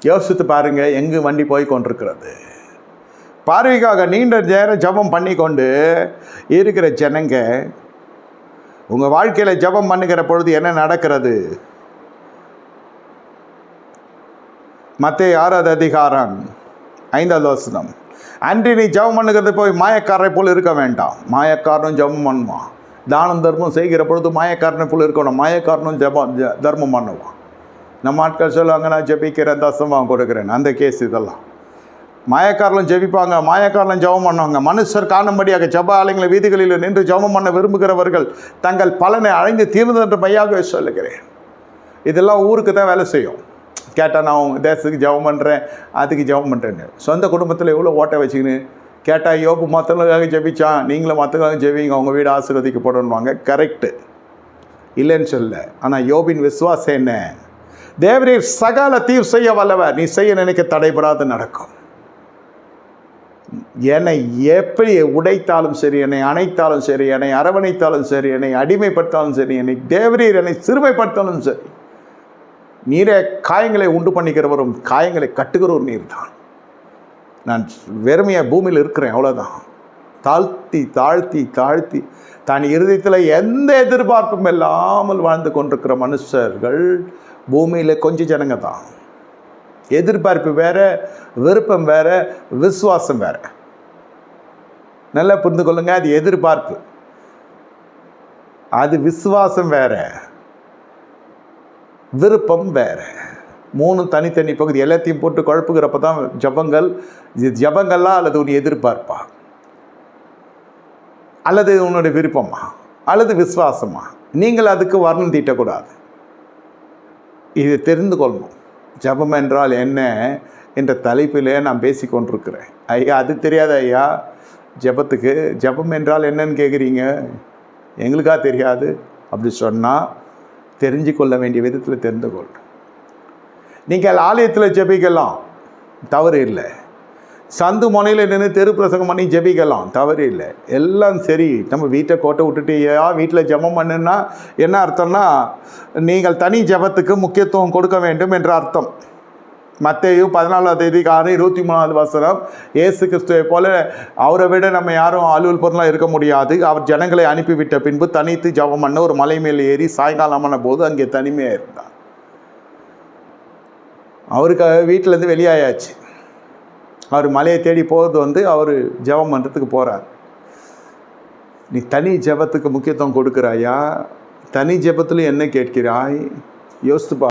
யோசித்து பாருங்க எங்கு வண்டி போய் கொண்டிருக்கிறது. பார்வைக்காக நீண்ட நேரம் ஜெபம் பண்ணி கொண்டு இருக்கிற ஜனங்க உங்கள் வாழ்க்கையில் ஜெபம் பண்ணுகிற பொழுது என்ன நடக்கிறது? மத்திய ஆறாவது அதிகாரம் ஐந்தாவது வசனம். அன்றி நீ ஜெபம் பண்ணுகிறது போய் மாயக்காரரை போல் இருக்க வேண்டாம். மாயக்காரனும் ஜெபம் பண்ணுவான். தானம் தர்மம் செய்கிற பொழுது மாயக்காரனை போல் இருக்கணும். மாயக்காரனும் ஜெபம் ஜ- தர்மம் பண்ணுவான். நம்ம ஆட்கள் சொல்லுவாங்க நான் ஜெபிக்கிறேன் தசமாக கொடுக்குறேன். அந்த கேஸ் இதெல்லாம். மாயக்காரலும் ஜெபிப்பாங்க மாயக்காரலும் ஜெபம் பண்ணுவாங்க. மனுஷர் காணும்படியாக ஜப ஆலயங்களை வீதிகளில் நின்று ஜெபம் பண்ண விரும்புகிறவர்கள் தங்கள் பலனை அழைந்து தீர்ந்தது என்று மையாகவே சொல்லுகிறேன். இதெல்லாம் ஊருக்கு தான் வேலை செய்யும். கேட்டால் நான் தேசத்துக்கு ஜெபம் பண்ணுறேன் அதுக்கு ஜெபம் பண்ணுறேன்னு சொந்த குடும்பத்தில் எவ்வளோ ஓட்டை வச்சுக்கின்னு கேட்டால் யோபு மற்றவங்களுக்காக ஜெபிச்சான் நீங்களும் மற்றவங்களுக்காக ஜெபிங்க அவங்க வீடு ஆசீர்வதிக்கப்படணுவாங்க கரெக்டு இல்லைன்னு சொல்ல ஆனால் யோபின் விசுவாசம் என்ன? தேவரீர் சகல தீர் செய்ய வல்லவர். நீ செய்ய நினைக்க தடைபடாது நடக்கும். என்னை எப்படி உடைத்தாலும் சரி என்னை அணைத்தாலும் சரி என்னை அரவணைத்தாலும் சரி என்னை அடிமைப்படுத்தாலும் சரி என்னை தேவரீர் என்னை சிறுமைப்படுத்தாலும் சரி நீரே காயங்களை உண்டு பண்ணிக்கிறவரும் காயங்களை கட்டுகிறவர் நீர் தான் நான் வெறுமையாக பூமியில் இருக்கிறேன் அவ்வளோதான் தாழ்த்தி தாழ்த்தி தாழ்த்தி தான் இருதயத்தில் எந்த எதிர்பார்ப்பும் இல்லாமல் வாழ்ந்து கொண்டிருக்கிற மனுஷர்கள் பூமியில் கொஞ்சம் ஜனங்க தான். எதிர்பார்ப்பு வேறு விருப்பம் வேறு விசுவாசம் வேறு. நல்லா புரிந்து கொள்ளுங்க அது எதிர்பார்ப்பு. அது விசுவாசம் வேற. விருப்பம் வேற. மூணு தனித்தனி பகுதி எல்லாத்தையும் போட்டு குழப்புகிறப்ப தான் ஜபங்கள் இது ஜபங்களா அல்லது உன் எதிர்பார்ப்பா? அல்லது உன்னுடைய விருப்பமா? அல்லது விசுவாசமா? நீங்கள் அதுக்கு வர்ணம் தீட்டக்கூடாது. இது தெரிந்து கொள்ளணும் ஜபம் என்றால் என்ன என்ற தலைப்பிலே நான் பேசிக்கொண்டிருக்கிறேன் ஐயா அது தெரியாத ஐயா? ஜபத்துக்கு ஜபம் என்றால் என்னன்னு கேட்குறீங்க எங்களுக்கா தெரியாது? அப்படி சொன்னால் தெரிஞ்சு கொள்ள வேண்டிய விதத்தில் தெரிந்து கொள்ளணும் நீங்கள் ஆலயத்தில் ஜபிக்கலாம். தவறு இல்லை. சந்து முனையில் நின்று தெரு பிரசங்கம் பண்ணி ஜெபிக்கலாம். தவறு இல்லை. எல்லாம் சரி. நம்ம வீட்டை கோட்டை விட்டுட்டேயா? வீட்டில் ஜெபம் பண்ணுன்னா என்ன அர்த்தம்னா நீங்கள் தனி ஜெபத்துக்கு முக்கியத்துவம் கொடுக்க வேண்டும் என்ற அர்த்தம். மத்தேயு பதினாலாம் தேதி காரணம் இருபத்தி மூணாவது வசனம் ஏசு கிறிஸ்துவை போல அவரை விட நம்ம யாரும் அலுவல் பொருளாக இருக்க முடியாது. அவர் ஜனங்களை அனுப்பிவிட்ட பின்பு தனித்து ஜெபம் பண்ண ஒரு மலை மேல் ஏறி சாயங்காலமான போது அங்கே தனிமையாக இருந்தார். அவருக்கு வீட்டிலேருந்து வெளியாயாச்சு. அவர் மலையை தேடி போகிறது வந்து அவர் ஜெபம் பண்ணுறதுக்கு போகிறார் நீ தனி ஜெபத்துக்கு முக்கியத்துவம் கொடுக்குறாயா? தனி ஜெபத்தில் என்ன கேட்கிறாய்? யோசித்து